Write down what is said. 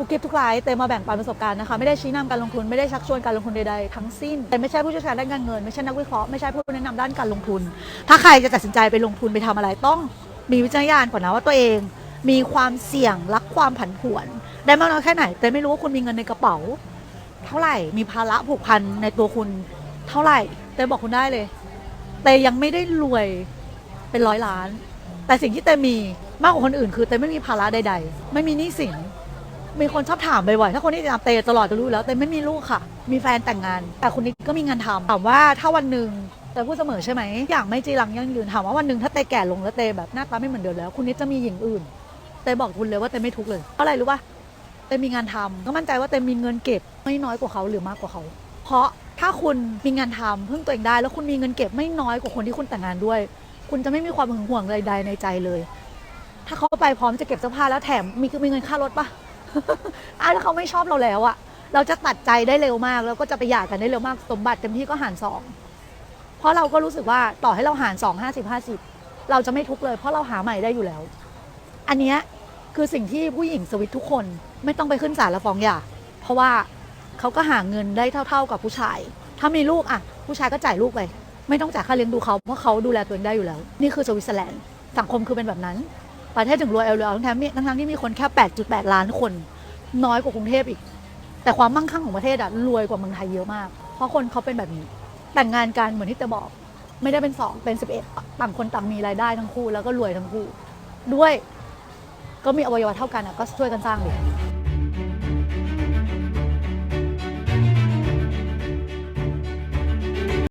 ทุกคลิปทุกไลฟ์เต็มมาแบ่งปันประสบการณ์นะคะไม่ได้ชี้นำการลงทุนไม่ได้ชักชวนการลงทุนใดๆทั้งสิ้นแต่ไม่ใช่ผู้เชี่ยวชาญด้านการเงินไม่ใช่นักวิเคราะห์ไม่ใช่ผู้แนะนำด้านการลงทุน ถ้าใครจะตัดสินใจไปลงทุนไปทำอะไรต้องมีวิจารณญาณก่อนนะว่าตัวเอง มีความเสี่ยงรักความผันผวน ได้มากน้อยแค่ไหน แต่ไม่รู้ว่าคุณมีเงินในกระเป๋า เท่าไหร่มีภาระผูกพันในตัวคุณเท่าไหร่แต่บอกคุณได้เลย แต่ยังไม่ได้รวยเป็นร้อยล้าน แต่สิ่งที่เตมีมากกว่าคนอื่น คือเตไม่มีภาระใด ๆ ไม่มีหนี้สิน มีคนชอบถามบ่อยๆ ถ้าคนที่ตามเตตลอดจะรู้แล้วเตไม่มีลูกค่ะ มีแฟนแต่งงาน แต่คนนี้ก็มีงานทำถามว่าถ้าวันหนึ่งแต่พูดเสมอใช่ไหมอย่างไม่จีรังยั่งยืนถามว่าวันหนึ่งถ้าเตแก่ลงแล้วเตแบบหน้าตาไม่เหมือนเดิมแล้ว คุณนิดจะมีหญิงอื่น เตบอกคุณเลยว่าเตไม่ทุกข์เลยเพราะอะไรรู้ป่ะเตมีงานทำก็มั่นใจว่าเตมีเงินเก็บไม่น้อยกว่าเขาหรือมากกว่าเขา เพราะถ้าคุณมีงานทำพึ่งตัวเองได้ แล้วคุณมีเงินเก็บไม่น้อยกว่าคนที่คุณแต่งงานด้วย คุณจะไม่มีความหึงหวงใดๆในใจเลย ถ้าเขาไปพร้อมจะเก็บเสื้อผ้าแล้วแถมมีมีเงินค่ารถปะ อะถ้าเขาไม่ชอบเราแล้วอะเราจะตัดใจได้เร็วมาก แล้วก็จะไปหย่ากันได้เร็วมาก สมบัติเต็มที่ก็หารสองเพราะเราก็รู้สึกว่าต่อให้เราหารสองห้าสิบห้าสิบเราจะไม่ทุกข์เลย เพราะเราหาใหม่ได้อยู่แล้ว อันเนี้ยคือสิ่งที่ผู้หญิงสวิตทุกคนไม่ต้องไปขึ้นศาลแล้วฟ้องหย่าเพราะว่าเขาก็หาเงินได้เท่า ๆกับผู้ชาย ถ้ามีลูกอะผู้ชายก็จ่ายลูกไปไม่ต้องจ่ายค่าเลี้ยงดูเขาเพราะเขาดูแลตัวเองได้อยู่แล้ว นี่คือสวิตเซอร์แลนด์สังคมคือเป็นแบบนั้น ประเทศถึงรวยเอารวยเอาทั้งๆทั้งทั้งที่มีคนแค่ 8.8 ล้านคน น้อยกว่ากรุงเทพอีก แต่ความมั่งคั่งของประเทศอะรวยกว่าเมืองไทยเยอะมาก เพราะคนเขาเป็นแบบนี้ แต่งงานกันเหมือนที่แตบอก ไม่ได้เป็นสองเป็นสิบเอ็ดต่างคนต่างมีรายได้ทั้งคู่แล้วก็รวยทั้งคู่ ด้วย ก็มีอวัยวะเท่ากันอะก็ช่วยกันสร้างดิ